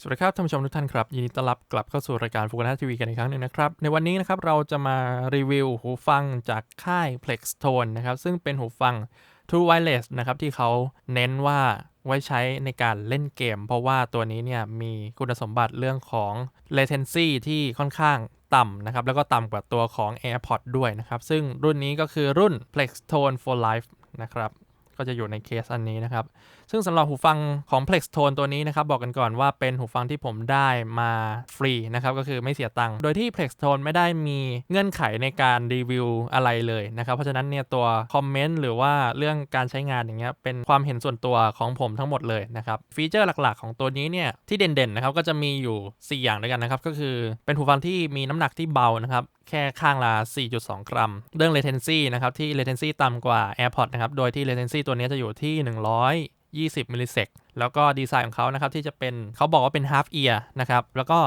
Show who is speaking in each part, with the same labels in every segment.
Speaker 1: สวัสดีครับท่านผู้ชมทุกท่านครับยินดีต้อนรับกลับเข้าสู่รายการฟูกันทีวีกันอีกครั้งหนึ่งนะครับ ในวันนี้นะครับเราจะมารีวิวหูฟังจากค่าย Plextone นะครับซึ่งเป็นหูฟัง True Wireless นะครับที่เขาเน้นว่าไว้ใช้ในการเล่นเกม เพราะว่าตัวนี้เนี่ยมีคุณสมบัติเรื่องของ latency ที่ค่อนข้างต่ำนะครับแล้วก็ต่ำกว่าตัวของ AirPods ด้วยนะครับซึ่งรุ่นนี้ก็คือรุ่น Plextone for Life นะครับก็จะอยู่ในเคสอันนี้นะครับซึ่งสำหรับหูฟังของ Plextone ตัวนี้นะครับบอกกันก่อนว่าเป็นหูฟังที่ผมได้มาฟรีนะครับก็คือไม่เสียตังค์โดยที่ Plextone ไม่ได้มีเงื่อนไขในการรีวิวอะไรเลยนะครับเพราะฉะนั้นเนี่ยตัวคอมเมนต์หรือว่าเรื่องการใช้งานอย่างเงี้ยเป็นความเห็นส่วนตัวของผมทั้งหมดเลยนะครับฟีเจอร์หลักๆ ของตัวนี้เนี่ยที่เด่นๆนะครับก็จะมีอยู่ 4 อย่างด้วยกันนะครับก็คือเป็นหูฟังที่มีน้ำหนักที่เบานะครับแค่ข้างละ 4.2 กรัม เรื่อง latency นะครับที่ latency ต่ำกว่า AirPods นะครับ โดยที่ latency ตัวนี้จะอยู่ที่ 20 มิลลิเซกแล้วก็ดีไซน์ของเขานะครับที่จะเป็นเขาบอกว่าเป็น half ear นะครับ แล้วก็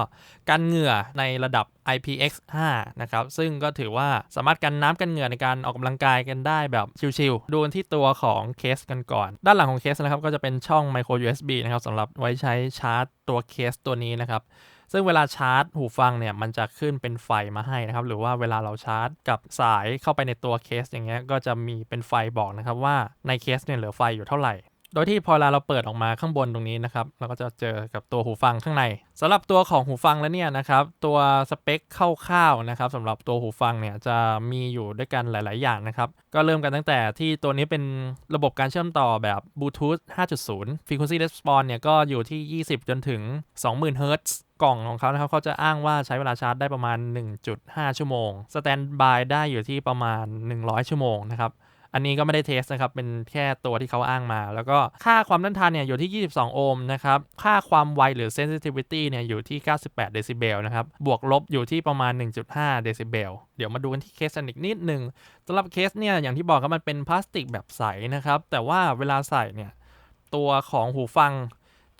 Speaker 1: กันเหงื่อในระดับ IPX5 นะครับ ซึ่งก็ถือว่าสามารถกันน้ำกันเหงื่อในการออกกำลังกายกันได้แบบชิลๆ ดูที่ตัวของเคสกันก่อน ด้านหลังของเคสนะครับ ก็จะเป็นช่อง micro USB นะครับสำหรับไว้ใช้ชาร์จตัวเคสตัวนี้นะครับซึ่งเวลาชาร์จหูฟังเนี่ยมันจะขึ้นเป็นไฟมาให้นะครับ หรือว่าเวลาเราชาร์จกับสายเข้าไปในตัวเคสอย่างเงี้ยก็จะมีเป็นไฟบอกนะครับว่าในเคสเนี่ยเหลือไฟอยู่เท่าไหร่ โดยที่พอเวลาเราเปิดออกมาข้างบนตรงนี้นะครับ เราก็จะเจอกับตัวหูฟังข้างในสำหรับตัวของหูฟังแล้วเนี่ยนะครับ ตัวสเปคคร่าวๆนะครับสำหรับตัวหูฟังเนี่ยจะมีอยู่ด้วยกันหลาย ๆ อย่างนะครับ ก็เริ่มกันตั้งแต่ที่ตัวนี้เป็นระบบการเชื่อมต่อแบบบลูทูธ5.0 Frequency Response เนี่ยก็อยู่ที่ 20 จนถึง 20,000 Hz กล่องของเขานะครับเขาจะอ้างว่าใช้เวลาชาร์จได้ประมาณ 1.5 ชั่วโมง สแตนบายได้อยู่ที่ประมาณ 100 ชั่วโมงนะครับ อันนี้ก็ไม่ได้เทสนะครับ เป็นแค่ตัวที่เขาอ้างมา แล้วก็ค่าความต้านทานเนี่ยอยู่ที่ 22 โอห์มนะครับ ค่าความไวหรือ sensitivity เนี่ยอยู่ที่ 98 เดซิเบลนะครับ บวกลบอยู่ที่ประมาณ 1.5 เดซิเบล เดี๋ยวมาดูกันที่เคสกันอีกนิดหนึ่งสำหรับเคสเนี่ยอย่างที่บอกครับมันเป็นพลาสติกแบบใสนะครับ แต่ว่าเวลาใส่เนี่ยตัวของหูฟัง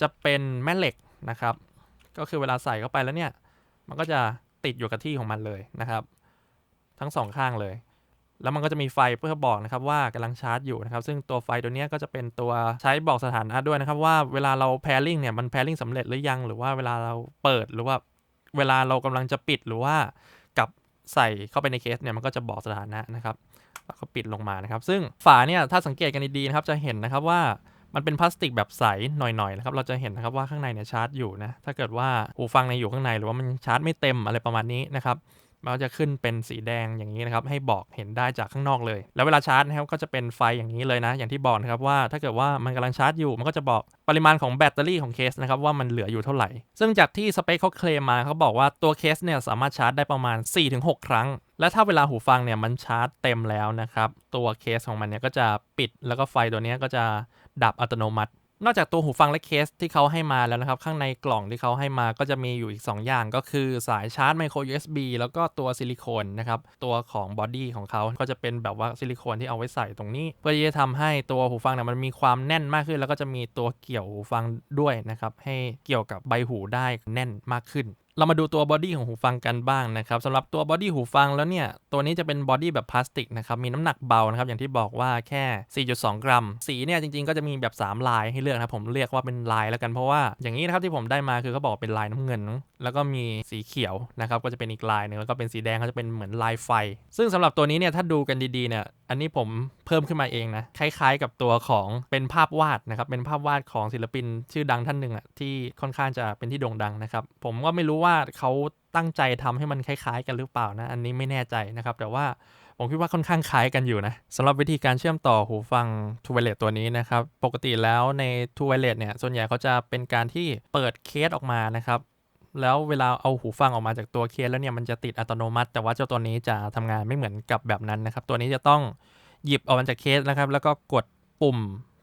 Speaker 1: จะเป็นแม่เหล็กนะครับ ก็คือเวลาใส่เข้าไปแล้วเนี่ย มันก็จะติดอยู่กับที่ของมันเลยนะครับ ทั้งสองข้างเลย แล้วมันก็จะมีไฟเพื่อบอกนะครับว่ากำลังชาร์จอยู่นะครับ ซึ่งตัวไฟตัวนี้ก็จะเป็นตัวใช้บอกสถานะด้วยนะครับ ว่าเวลาเรา pairing เนี่ยมัน pairing สำเร็จหรือยัง หรือว่าเวลาเราเปิดหรือว่าเวลาเรากำลังจะปิดหรือว่ากับใส่เข้าไปในเคสเนี่ยมันก็จะบอกสถานะนะครับแล้วก็ปิดลงมานะครับ ซึ่งฝาเนี่ยถ้าสังเกตกันดีๆนะครับจะเห็นนะครับว่ามันเป็นพลาสติกแบบใสหน่อยๆนะครับ เราจะเห็นนะครับว่าข้างในเนี่ยชาร์จอยู่นะ ถ้าเกิดว่าหูฟังในอยู่ข้างในหรือว่ามันชาร์จไม่เต็มอะไรประมาณนี้นะครับ มันก็จะขึ้นเป็นสีแดงอย่างนี้นะครับให้บอกเห็นได้จากข้างนอกเลย แล้วเวลาชาร์จนะครับก็จะเป็นไฟอย่างนี้เลยนะ อย่างที่บอกนะครับว่าถ้าเกิดว่ามันกำลังชาร์จอยู่ มันก็จะบอกปริมาณของแบตเตอรี่ของเคสนะครับว่ามันเหลืออยู่เท่าไหร่ ซึ่งจากที่สเปคเขาเคลมมาเขาบอกว่าตัวเคสเนี่ยสามารถชาร์จได้ประมาณ 4-6 ครั้ง และถ้าเวลาหูฟังเนี่ยมันชาร์จเต็มแล้วนะครับตัวเคสของมันเนี่ยก็จะปิดแล้วก็ไฟตัวนี้ก็จะดับอัตโนมัติ นอกจากตัวหูฟังและเคสที่เขาให้มาแล้วนะครับ ข้างในกล่องที่เขาให้มาก็จะมีอยู่อีก 2 อย่างก็คือสายชาร์จไมโคร USB แล้วก็ตัวซิลิโคนนะครับ ตัวของบอดี้ของเขาก็จะเป็นแบบว่าซิลิโคนที่เอาไว้ใส่ตรงนี้ เพื่อที่จะทำให้ตัวหูฟังเนี่ยมันมีความแน่นมากขึ้น แล้วก็จะมีตัวเกี่ยวหูฟังด้วยนะครับให้เกี่ยวกับใบหูได้แน่นมากขึ้น เรามาดูตัวบอดี้ของหูฟังกันบ้างนะครับสำหรับตัวบอดี้หูฟังแล้วเนี่ย ตัวนี้จะเป็นบอดี้แบบพลาสติกนะครับ มีน้ำหนักเบานะครับ อย่างที่บอกว่าแค่ 4.2 กรัม สีเนี่ยจริงๆ ก็จะมีแบบ 3 ลายให้เลือกนะครับผมเรียกว่าเป็นลายแล้วกันเพราะว่าอย่างนี้นะครับที่ผมได้มาคือเขาบอกเป็นลายน้ำเงิน แล้วก็มีสีเขียวนะครับก็จะเป็นอีกลายหนึ่งแล้วก็เป็นสีแดงก็จะเป็นเหมือนลายไฟ ซึ่งสำหรับตัวนี้เนี่ยถ้าดูกันดีๆเนี่ย อันนี้ผมเพิ่มขึ้นมาเองนะ คล้ายๆกับตัวของเป็นภาพวาดนะครับ เป็นภาพวาดของศิลปินชื่อดังท่านหนึ่งอะที่ค่อนข้างจะเป็นที่โด่งดังนะครับ ผมก็ไม่รู้ว่าเขาตั้งใจทำให้มันคล้ายๆ กันหรือเปล่านะ อันนี้ไม่แน่ใจนะครับ แต่ว่าผมคิดว่าค่อนข้างคล้ายกันอยู่นะสำหรับวิธีการเชื่อมต่อหูฟัง t ู w i r e l e s ตัวนี้นะครับ ปกติแล้วใน t ู w i r e l e s เนี่ยส่วนใหญ่เขาจะเป็นการที่เปิดเคสออกมานะครับ แล้วเวลาเอาหูฟังออกมาจากตัวเคสแล้วเนี่ยมันจะติดอัตโนมัติ แต่ว่าเจ้าตัวนี้จะทำงานไม่เหมือนกับแบบนั้นนะครับ ตัวนี้จะต้องหยิบออกมาจากเคสนะครับ แล้วก็กดปุ่ม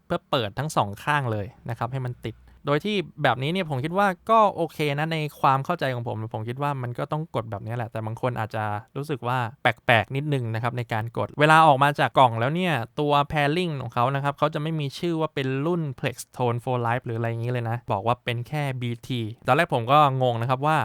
Speaker 1: เพื่อเปิดทั้งสองข้างเลยนะครับ ให้มันติด โดยที่แบบนี้เนี่ยผมคิดว่าก็โอเคนะในความเข้าใจของผม ผมคิดว่ามันก็ต้องกดแบบนี้แหละ แต่บางคนอาจจะรู้สึกว่าแปลกๆนิดนึงนะครับในการกด เวลาออกมาจากกล่องแล้วเนี่ย ตัว pairing ของเขานะครับเขาจะไม่มีชื่อว่าเป็นรุ่น Plextone for Life หรืออะไรอย่างนี้เลยนะ บอกว่าเป็นแค่ BT ตอนแรกผมก็งงนะครับว่า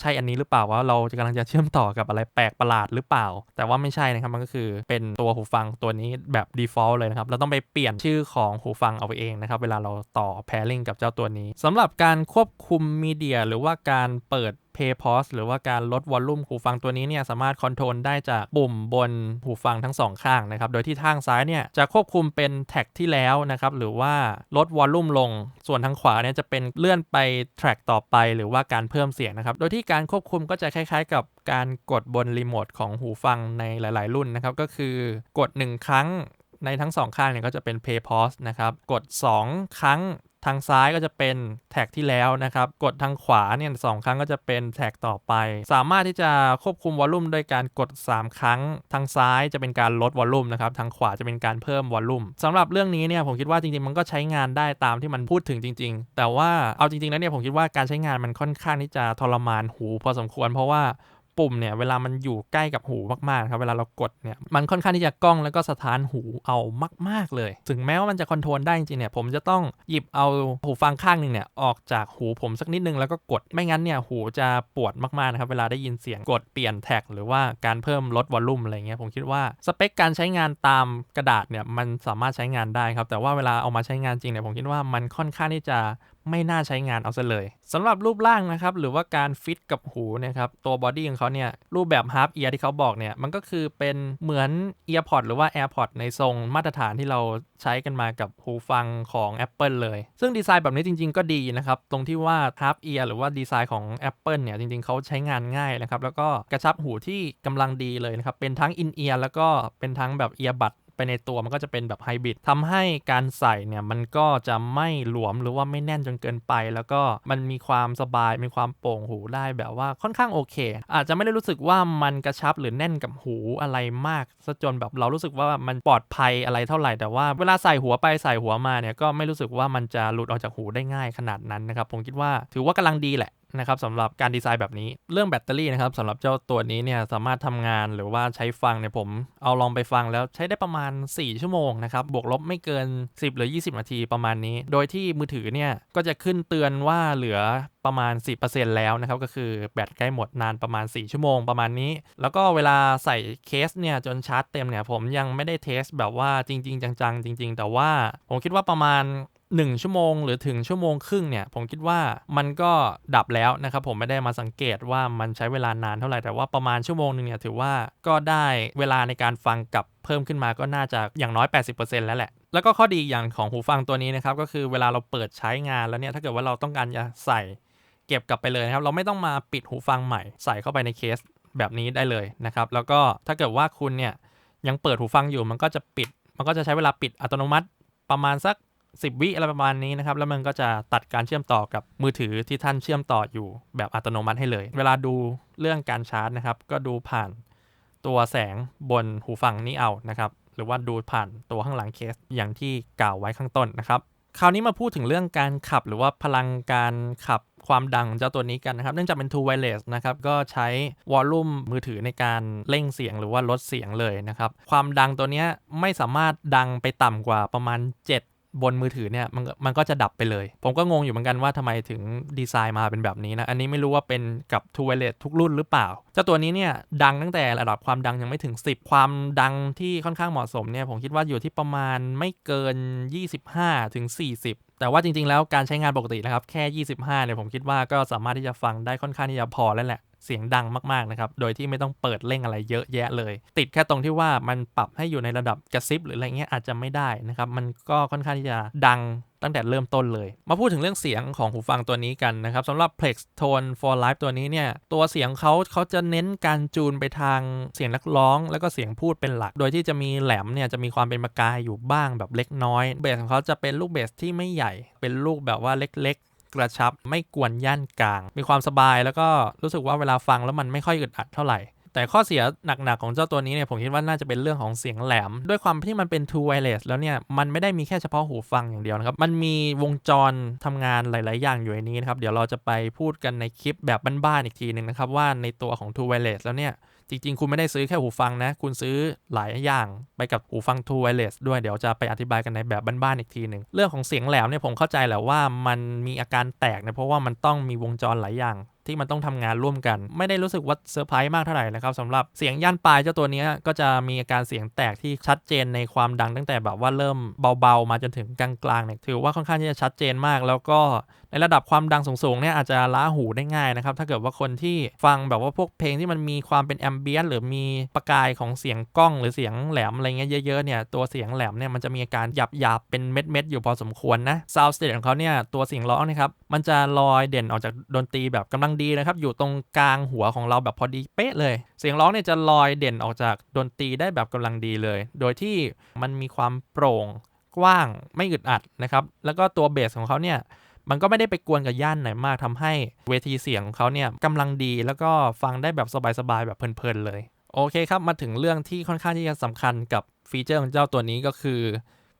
Speaker 1: ใช่อันนี้หรือเปล่าว่าเราจะกำลังจะเชื่อมต่อกับอะไรแปลกประหลาดหรือเปล่า แต่ว่าไม่ใช่นะครับมันก็คือเป็นตัวหูฟังตัวนี้แบบ default เลยนะครับเราต้องไปเปลี่ยนชื่อของหูฟังเอาไปเองนะครับเวลาเราต่อ pairing กับเจ้าตัวนี้สำหรับการควบคุมมีเดียหรือว่าการเปิด Play Pause หรือว่าการลดวอลลุ่มหูฟังตัวนี้เนี่ยสามารถคอนโทรลได้จากปุ่มบนหูฟังทั้งสองข้างนะครับ โดยที่ทางซ้ายเนี่ยจะควบคุมเป็นแท็กที่แล้วนะครับ หรือว่าลดวอลลุ่มลง ส่วนทางขวาเนี่ยจะเป็นเลื่อนไปแทร็กต่อไป หรือว่าการเพิ่มเสียงนะครับ โดยที่การควบคุมก็จะคล้ายๆ กับการกดบนรีโมทของหูฟังในหลาย ๆ รุ่นนะครับ ก็คือกด 1 ครั้งในทั้งสองข้างเนี่ยก็จะเป็น Play Pause นะครับ กด 2 ครั้ง ทางซ้ายก็จะเป็นแท็กที่แล้วนะครับ กดทางขวาเนี่ยสองครั้งก็จะเป็นแท็กต่อไป สามารถที่จะควบคุมวอลลุ่มโดยการกด 3 ครั้ง ทางซ้ายจะเป็นการลดวอลลุ่มนะครับ ทางขวาจะเป็นการเพิ่มวอลลุ่มสำหรับเรื่องนี้เนี่ยผมคิดว่าจริงๆ มันก็ใช้งานได้ตามที่มันพูดถึงจริง ๆ แต่ว่าเอาจริงๆแล้วเนี่ยผมคิดว่าการใช้งานมันค่อนข้างที่จะทรมานหูพอสมควร เพราะว่า ปุ่มเนี่ยเวลามันอยู่ใกล้กับหูมากๆครับเวลาเรากดเนี่ยมันค่อนข้างที่จะกล้องแล้วก็สะท้านหูเอามาก ๆเลย ถึงแม้ว่ามันจะคอนโทรลได้จริงๆเนี่ยผมจะต้องหยิบเอาหูฟังข้างหนึ่งเนี่ยออกจากหูผมสักนิดนึงแล้วก็กดไม่งั้นเนี่ยหูจะปวดมากๆนะครับเวลาได้ยินเสียงกดเปลี่ยนแท็กหรือว่าการเพิ่มลดวอลลุ่มอะไรเงี้ยผมคิดว่าสเปคการใช้งานตามกระดาษเนี่ยมันสามารถใช้งานได้ครับแต่ว่าเวลาเอามาใช้งานจริงเนี่ยผมคิดว่ามันค่อนข้างที่จะ ไม่น่าใช้งานเอาซะเลยสำหรับรูปร่างนะครับหรือว่าการฟิตกับหูนะครับตัวบอดี้ของเขาเนี่ยรูปแบบฮาร์ปเอียร์ที่เขาบอกเนี่ยมันก็คือเป็นเหมือนเอียร์พอดหรือว่า AirPod ในทรงมาตรฐานที่เราใช้กันมากับหูฟังของ Apple เลย ซึ่งดีไซน์แบบนี้จริง ๆ ก็ดีนะครับตรงที่ว่าฮาร์ปเอียร์หรือว่าดีไซน์ของ Apple เนี่ยจริง ๆเขาใช้งานง่ายนะครับแล้วก็กระชับหูที่กำลังดีเลยนะครับเป็นทั้งอินเอียร์แล้วก็เป็นทั้งแบบเอียร์บัด ไปในตัวมันก็จะเป็นแบบไฮบริดทำให้การใส่เนี่ยมันก็จะไม่หลวมหรือว่าไม่แน่นจนเกินไป แล้วก็มันมีความสบายมีความโป่งหูได้แบบว่าค่อนข้างโอเค อาจจะไม่ได้รู้สึกว่ามันกระชับหรือแน่นกับหูอะไรมากซะจนแบบเรารู้สึกว่ามันปลอดภัยอะไรเท่าไหร่แต่ว่าเวลาใส่หัวไปใส่หัวมาเนี่ยก็ไม่รู้สึกว่ามันจะหลุดออกจากหูได้ง่ายขนาดนั้นนะครับผมคิดว่าถือว่ากำลังดีแหละ นะครับสำหรับการดีไซน์แบบนี้ เรื่องแบตเตอรี่นะครับสำหรับเจ้าตัวนี้เนี่ยสามารถทำงานหรือว่าใช้ฟังเนี่ยผมเอาลองไปฟังแล้วใช้ได้ประมาณ 4 ชั่วโมงนะครับบวกลบไม่เกิน 10 หรือ 20 นาทีประมาณนี้ โดยที่มือถือเนี่ยก็จะขึ้นเตือนว่าเหลือประมาณ 10%แล้วนะครับ ก็คือแบตใกล้หมดนานประมาณ 4 ชั่วโมงประมาณนี้ แล้วก็เวลาใส่เคสเนี่ยจนชาร์จเต็มเนี่ยผมยังไม่ได้เทสแบบว่าจริง ๆ จัง ๆ จริง ๆ แต่ว่าผมคิดว่าประมาณ 1 ชั่วโมงหรือถึงชั่วโมงครึ่งเนี่ยผมคิดว่ามันก็ดับแล้วนะครับผมไม่ได้มาสังเกตว่ามันใช้เวลานานเท่าไหร่แต่ว่าประมาณชั่วโมงนึงเนี่ยถือว่าก็ได้เวลาในการฟังกับเพิ่มขึ้นมาก็น่าจะอย่างน้อย 80%แล้วแหละ แล้วก็ข้อดีอย่างของหูฟังตัวนี้นะครับก็คือเวลาเราเปิดใช้งานแล้วเนี่ยถ้าเกิดว่าเราต้องการจะใส่เก็บกลับไปเลยนะครับเราไม่ต้องมาปิดหูฟังใหม่ ใส่เข้าไปในเคสแบบนี้ได้เลยนะครับแล้วก็ถ้าเกิดว่าคุณเนี่ยยังเปิดหูฟังอยู่มันก็จะปิด มันก็จะใช้เวลาปิดอัตโนมัติประมาณสัก 10 วิอะไรประมาณนี้นะครับ แล้วมันก็จะตัดการเชื่อมต่อกับมือถือที่ท่านเชื่อมต่ออยู่แบบอัตโนมัติให้เลย เวลาดูเรื่องการชาร์จนะครับ ก็ดูผ่านตัวแสงบนหูฟังนี้เอานะครับ หรือว่าดูผ่านตัวข้างหลังเคสอย่างที่กล่าวไว้ข้างต้นนะครับ คราวนี้มาพูดถึงเรื่องการขับหรือว่าพลังการขับความดังเจ้าตัวนี้กันนะครับ เนื่องจากเป็น True Wireless นะครับ ก็ใช้วอลลุ่มมือถือในการเร่งเสียงหรือว่าลดเสียงเลยนะครับ ความดังตัวนี้ไม่สามารถดังไปต่ำกว่าประมาณ 7 บนมือถือเนี่ยมันมันก็จะดับไปเลย ผมก็งงอยู่เหมือนกันว่าทำไมถึงดีไซน์มาเป็นแบบนี้นะ อันนี้ไม่รู้ว่าเป็นกับทูเวเลตทุกรุ่นหรือเปล่า เจ้าตัวนี้เนี่ยดังตั้งแต่ระดับความดังยังไม่ถึง 10 ความดังที่ค่อนข้างเหมาะสมเนี่ยผมคิดว่าอยู่ที่ประมาณไม่เกิน 25ถึง40 แต่ว่าจริงๆ แล้วการใช้งานปกตินะครับ แค่ 25 เนี่ยผมคิดว่าก็สามารถที่จะฟังได้ค่อนข้างที่จะพอแล้วแหละ เสียงดังมากๆนะครับ โดยที่ไม่ต้องเปิดเร่งอะไรเยอะแยะเลย ติดแค่ตรงที่ว่ามันปรับให้อยู่ในระดับกระซิบหรืออะไรเงี้ยอาจจะไม่ได้นะครับ มันก็ค่อนข้างที่จะดัง ตั้งแต่เริ่มต้นเลย มาพูดถึงเรื่องเสียงของหูฟังตัวนี้กันนะครับสำหรับ Plex Tone for Life ตัวนี้เนี่ยตัวเสียงเขาเขาจะเน้นการจูนไปทางเสียงนักร้อง แล้วก็เสียงพูดเป็นหลัก โดยที่จะมีแหลมเนี่ยจะมีความเป็นประกายอยู่บ้างแบบเล็กน้อยเบสของเขาจะเป็นลูกเบสที่ไม่ใหญ่ เป็นลูกแบบว่าเล็กกระชับไม่กวนย่านกลาง มีความสบายแล้วก็รู้สึกว่าเวลาฟังแล้วมันไม่ค่อยอึดอัดเท่าไหร่ แต่ข้อเสียหนักๆของเจ้าตัวนี้เนี่ยผมคิดว่าน่าจะเป็นเรื่องของเสียงแหลม ด้วยความที่มันเป็น True Wireless แล้วเนี่ย มันไม่ได้มีแค่เฉพาะหูฟังอย่างเดียวนะครับ มันมีวงจรทำงานหลาย ๆ อย่างอยู่ในนี้นะครับ เดี๋ยวเราจะไปพูดกันในคลิปแบบบ้าน ๆ อีกทีหนึ่งนะครับ ว่าในตัวของ True Wireless แล้วเนี่ยจริง ๆ คุณไม่ได้ซื้อแค่หูฟังนะ คุณซื้อหลายอย่างไปกับหูฟัง True Wireless ด้วย เดี๋ยวจะไปอธิบายกันในแบบบ้านๆอีกทีหนึ่ง เรื่องของเสียงแหลมเนี่ยผมเข้าใจแหละว่ามันมีอาการแตกเนี่ยเพราะว่ามันต้องมีวงจรหลายอย่าง ที่มันต้องทำงานร่วมกัน ไม่ได้รู้สึกว่าเซอร์ไพรส์มากเท่าไหร่นะครับสำหรับเสียงย่านปลายเจ้าตัวนี้ก็จะมีอาการเสียงแตกที่ชัดเจนในความดังตั้งแต่แบบว่าเริ่มเบาๆ มาจนถึงกลางๆเนี่ยถือว่าค่อนข้างที่จะชัดเจนมาก แล้วก็ในระดับความดังสูงๆเนี่ยอาจจะล้าหูได้ง่ายนะครับ ถ้าเกิดว่าคนที่ฟังแบบว่าพวกเพลงที่มันมีความเป็นแอมเบียนหรือมีประกายของเสียงกล้องหรือเสียงแหลมอะไรเงี้ยเยอะๆเนี่ยตัวเสียงแหลมเนี่ยมันจะมีอาการหยาบเป็นเม็ดๆอยู่พอสมควรนะซาวด์สเตจของเขาเนี่ยตัวเสียงร้องนะครับมันจะลอยเด่นออกจากดนตรีแบบกำลังดีนะครับอยู่ตรงกลางหัวของเราแบบพอดีเป๊ะเลย เสียงร้องเนี่ยจะลอยเด่นออกจากดนตรีได้แบบกำลังดีเลย โดยที่มันมีความโปร่งกว้างไม่อึดอัดนะครับแล้วก็ตัวเบสของเขาเนี่ย มันก็ไม่ได้ไปกวนกับย่านไหนมากทำให้เวทีเสียงของเขาเนี่ยกำลังดีแล้วก็ฟังได้แบบสบายๆแบบเพลินๆเลย โอเคครับ มาถึงเรื่องที่ค่อนข้างที่จะสำคัญกับฟีเจอร์ของเจ้าตัวนี้ก็คือ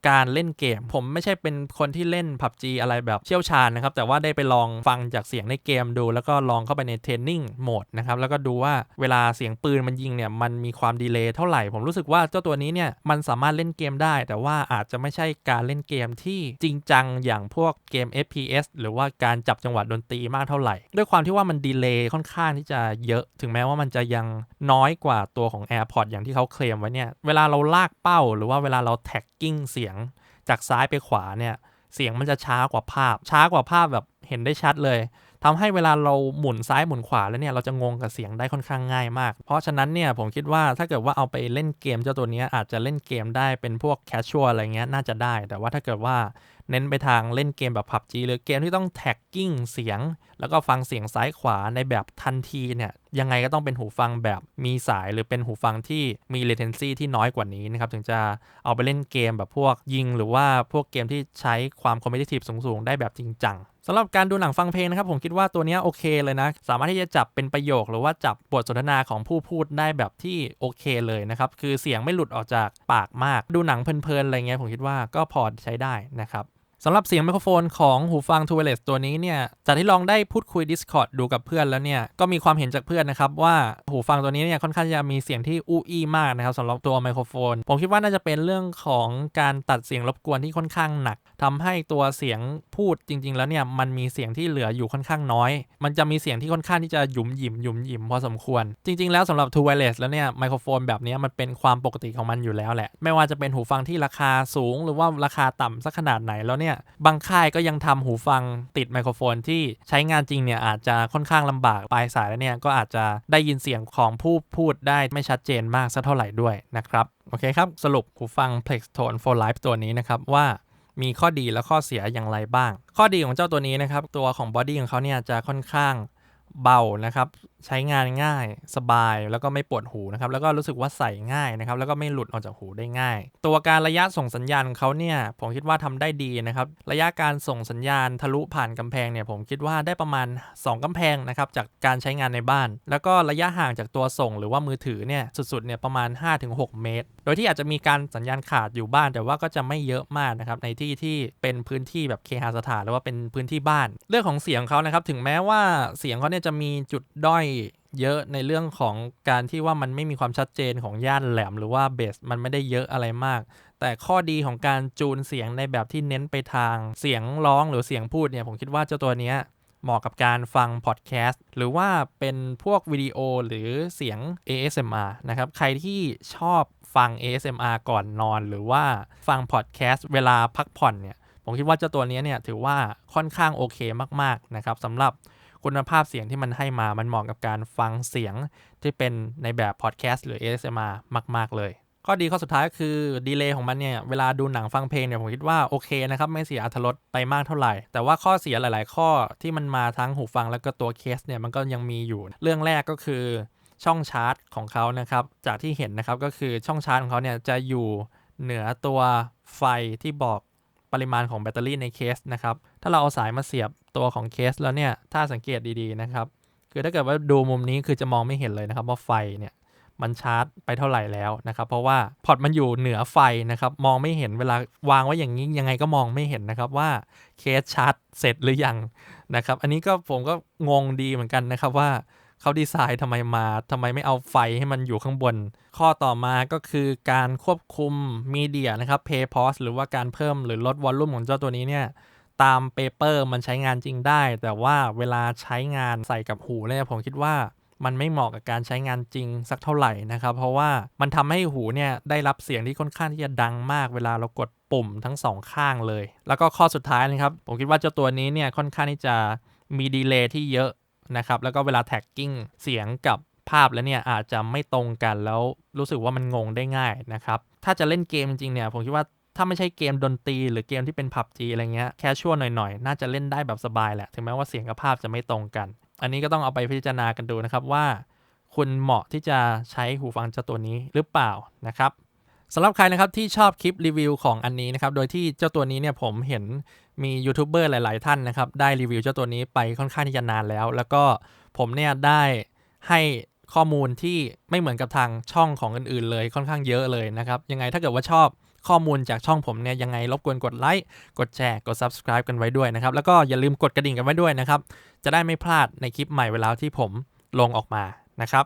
Speaker 1: การเล่นเกม ผมไม่ใช่เป็นคนที่เล่น PUBG อะไรแบบเชี่ยวชาญนะครับ แต่ว่าได้ไปลองฟังจากเสียงในเกมดู แล้วก็ลองเข้าไปในเทรนนิ่งโหมดนะครับ แล้วก็ดูว่าเวลาเสียงปืนมันยิงเนี่ย มันมีความดีเลย์เท่าไหร่ ผมรู้สึกว่าเจ้าตัวนี้เนี่ย มันสามารถเล่นเกมได้ แต่ว่าอาจจะไม่ใช่การเล่นเกมที่จริงจังอย่างพวกเกม FPS หรือว่าการจับจังหวะดนตรีมากเท่าไหร่ ด้วยความที่ว่ามันดีเลย์ค่อนข้างที่จะเยอะ ถึงแม้ว่ามันจะยังน้อยกว่าตัวของ AirPods อย่างที่เขาเคลมไว้เนี่ย เวลาเราลากเป้า หรือว่าเวลาเราแท็กกิ้งเสียงจากซ้ายไปขวาเนี่ยเสียงมันจะช้ากว่าภาพ ช้ากว่าภาพแบบเห็นได้ชัดเลยทำให้เวลาเราหมุนซ้ายหมุนขวาแล้วเนี่ยเราจะงงกับเสียงได้ค่อนข้างง่ายมาก เพราะฉะนั้นเนี่ยผมคิดว่าถ้าเกิดว่าเอาไปเล่นเกมเจ้าตัวนี้อาจจะเล่นเกมได้เป็นพวกแคชชัวอะไรเงี้ยน่าจะได้ แต่ว่าถ้าเกิดว่า เน้นไปทางเล่นเกมแบบ PUBG หรือเกมที่ต้องแท็กกิ้งเสียง แล้วก็ฟังเสียงซ้ายขวาในแบบทันทีเนี่ยยังไงก็ต้องเป็นหูฟังแบบมีสายหรือเป็นหูฟังที่มี latency ที่น้อยกว่านี้นะครับ ถึงจะเอาไปเล่นเกมแบบพวกยิง หรือว่าพวกเกมที่ใช้ความ competitive สูง ๆ ได้แบบจริงจังสำหรับการดูหนังฟังเพลงนะครับ ผมคิดว่าตัวนี้โอเคเลยนะ สามารถที่จะจับเป็นประโยค หรือว่าจับบทสนทนาของผู้พูดได้แบบที่โอเคเลยนะครับ คือเสียงไม่หลุดออกจากปากมาก ดูหนังเพลินๆอะไรเงี้ยผมคิดว่าก็พอใช้ได้นะครับ สำหรับเสียงไมโครโฟนของหูฟัง t ูเวเลสตัวนี้เนี่ยจากที่ลองได้พูดคุย Discord ดูกับเพื่อนแล้วเนี่ย ก็มีความเห็นจากเพื่อนนะครับ ว่าหูฟังตัวนี้เนี่ยค่อนข้างจะมีเสียงที่อู้อี้มากนะครับสำหรับตัวไมโครโฟน ผมคิดว่าน่าจะเป็นเรื่องของการตัดเสียงรบกวนที่ค่อนข้างหนักทำให้ตัวเสียงพูดจริง ๆ แล้วเนี่ยมันมีเสียงที่เหลืออยู่ค่อนข้างน้อย มันจะมีเสียงที่ค่อนข้างที่จะหยุมหยิมหยุมหยิมพอสมควร จริง ๆ แล้วสำหรับ t ูเวเลสแล้วเนี่ยไมโครโฟนแบบนี้มันเป็นความปกติของมันอยู่แล้วแหละ ไม่ว่าจะเป็นหูฟังที่ราคาสูง หรือว่าราคาต่ำสักขนาดไหนแล้วเนี่ยบางค่ายก็ยังทำหูฟังติดไมโครโฟนที่ใช้งานจริงเนี่ยอาจจะค่อนข้างลำบากปลายสายแล้วเนี่ยก็อาจจะได้ยินเสียงของผู้พูดได้ไม่ชัดเจนมากสักเท่าไหร่ด้วยนะครับโอเคครับ สรุปหูฟัง Plex Tone for Life ตัวนี้นะครับว่ามีข้อดีและข้อเสียอย่างไรบ้าง ข้อดีของเจ้าตัวนี้นะครับ ตัวของบอดี้ของเขาเนี่ยจะค่อนข้างเบานะครับ ใช้งานง่าย สบายแล้วก็ไม่ปวดหูนะครับแล้วก็รู้สึกว่าใส่ง่ายนะครับแล้วก็ไม่หลุดออกจากหูได้ง่าย ตัวการระยะส่งสัญญาณเขาเนี่ยผมคิดว่าทำได้ดีนะครับระยะการส่งสัญญาณทะลุผ่านกำแพงเนี่ยผมคิดว่าได้ประมาณ 2กำแพงนะครับจากการใช้งานในบ้าน แล้วก็ระยะห่างจากตัวส่งหรือว่ามือถือเนี่ยสุดๆเนี่ยประมาณ 5-6 เมตร โดยที่อาจจะมีการสัญญาณขาดอยู่บ้านแต่ว่าก็จะไม่เยอะมากนะครับในที่ที่เป็นพื้นที่แบบเคหสถานหรือว่าเป็นพื้นที่บ้าน เรื่องของเสียงเขานะครับถึงแม้ว่าเสียงเขาเนี่ยจะมีจุดด้อยเยอะในเรื่องของการที่ว่ามันไม่มีความชัดเจนของย่านแหลม หรือว่าเบสมันไม่ได้เยอะอะไรมาก แต่ข้อดีของการจูนเสียงในแบบที่เน้นไปทางเสียงร้องหรือเสียงพูดเนี่ยผมคิดว่าเจ้าตัวนี้เหมาะกับการฟังพอดแคสต์หรือว่าเป็นพวกวิดีโอหรือเสียง ASMR นะครับใครที่ชอบฟัง ASMR ก่อนนอน หรือว่าฟังพอดแคสต์เวลาพักผ่อนเนี่ยผมคิดว่าเจ้าตัวนี้เนี่ยถือว่าค่อนข้างโอเคมากๆนะครับสำหรับ คุณภาพเสียงที่มันให้มามันเหมาะกับการฟังเสียงที่เป็นในแบบพอดแคสต์หรือ ASMR มาก ๆ เลยข้อดีข้อสุดท้ายก็คือดีเลย์ของมันเนี่ยเวลาดูหนังฟังเพลงเนี่ยผมคิดว่าโอเคนะครับไม่เสียอัตรสไปมากเท่าไหร่ แต่ว่าข้อเสียหลาย ๆ ข้อที่มันมาทั้งหูฟังแล้วก็ตัวเคสเนี่ยมันก็ยังมีอยู่ เรื่องแรกก็คือช่องชาร์จของเขานะครับจากที่เห็นนะครับก็คือช่องชาร์จของเขาเนี่ยจะอยู่เหนือตัวไฟที่บอกปริมาณของแบตเตอรี่ในเคสนะครับ ถ้าเราเอาสายมาเสียบตัวของเคสแล้วเนี่ย ถ้าสังเกตดีๆนะครับ คือถ้าเกิดว่าดูมุมนี้คือจะมองไม่เห็นเลยนะครับว่าไฟเนี่ยมันชาร์จไปเท่าไหร่แล้วนะครับ เพราะว่าพอร์ตมันอยู่เหนือไฟนะครับ มองไม่เห็นเวลาวางไว้อย่างนี้ยังไงก็มองไม่เห็นนะครับว่าเคสชาร์จเสร็จหรือยังนะครับ อันนี้ก็ผมก็งงดีเหมือนกันนะครับว่าเขาดีไซน์ทำไมมาทำไมไม่เอาไฟให้มันอยู่ข้างบน ข้อต่อมาก็คือการควบคุมมีเดียนะครับ Pay Pause หรือว่าการเพิ่มหรือลดวอลลุ่มของเจ้าตัวนี้เนี่ย ตามเปเปอร์มันใช้งานจริงได้ แต่ว่าเวลาใช้งานใส่กับหูเนี่ยผมคิดว่ามันไม่เหมาะกับการใช้งานจริงสักเท่าไหร่นะครับ เพราะว่ามันทำให้หูเนี่ยได้รับเสียงที่ค่อนข้างที่จะดังมากเวลาเรากดปุ่มทั้งสองข้างเลย แล้วก็ข้อสุดท้ายนะครับ ผมคิดว่าเจ้าตัวนี้เนี่ยค่อนข้างที่จะมีดีเลย์ที่เยอะนะครับ แล้วก็เวลาแท็กกิ้งเสียงกับภาพแล้วเนี่ยอาจจะไม่ตรงกันแล้วรู้สึกว่ามันงงได้ง่ายนะครับ ถ้าจะเล่นเกมจริงเนี่ยผมคิดว่า ถ้าไม่ใช่เกมดนตรีหรือเกมที่เป็นผับจีอะไรเงี้ยแค่ชั่วหน่อยๆ น่าจะเล่นได้แบบสบายแหละ ถึงแม้ว่าเสียงกับภาพจะไม่ตรงกัน อันนี้ก็ต้องเอาไปพิจารณากันดูนะครับว่า คุณเหมาะที่จะใช้หูฟังเจ้าตัวนี้หรือเปล่านะครับสำหรับใครนะครับที่ชอบคลิปรีวิวของอันนี้นะครับ โดยที่เจ้าตัวนี้เนี่ยผมเห็นมียูทูบเบอร์หลาย ๆ ท่านนะครับ ได้รีวิวเจ้าตัวนี้ไปค่อนข้างที่จะนานแล้ว แล้วก็ผมเนี่ยได้ให้ข้อมูลที่ไม่เหมือนกับทางช่องของอื่น ๆ เลยค่อนข้างเยอะเลยนะครับ ยังไงถ้าเกิดว่าชอบ ข้อมูลจากช่องผมเนี่ยยังไงรบกวนกดไลค์กดแชร์กด subscribe กันไว้ด้วยนะครับ แล้วก็อย่าลืมกดกระดิ่งกันไว้ด้วยนะครับ จะได้ไม่พลาดในคลิปใหม่เวลาที่ผมลงออกมานะครับ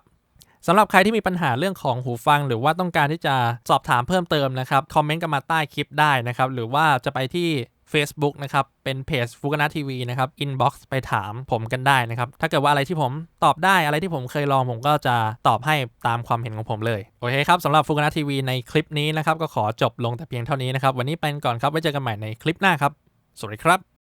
Speaker 1: สำหรับใครที่มีปัญหาเรื่องของหูฟัง หรือว่าต้องการที่จะสอบถามเพิ่มเติมนะครับคอมเมนต์กันมาใต้คลิปได้นะครับหรือว่าจะไปที่ Facebook นะครับ เป็นเพจฟุกนาทีวีนะครับอินบ็อกซ์ไปถามผมกันได้นะครับ ถ้าเกิดว่าอะไรที่ผมตอบได้อะไรที่ผมเคยลองผมก็จะตอบให้ตามความเห็นของผมเลย โอเคครับสำหรับฟุกนาทีวีในคลิปนี้นะครับ ก็ขอจบลงแต่เพียงเท่านี้นะครับ วันนี้ไปก่อนครับไว้เจอกันใหม่ในคลิปหน้าครับ สวัสดีครับ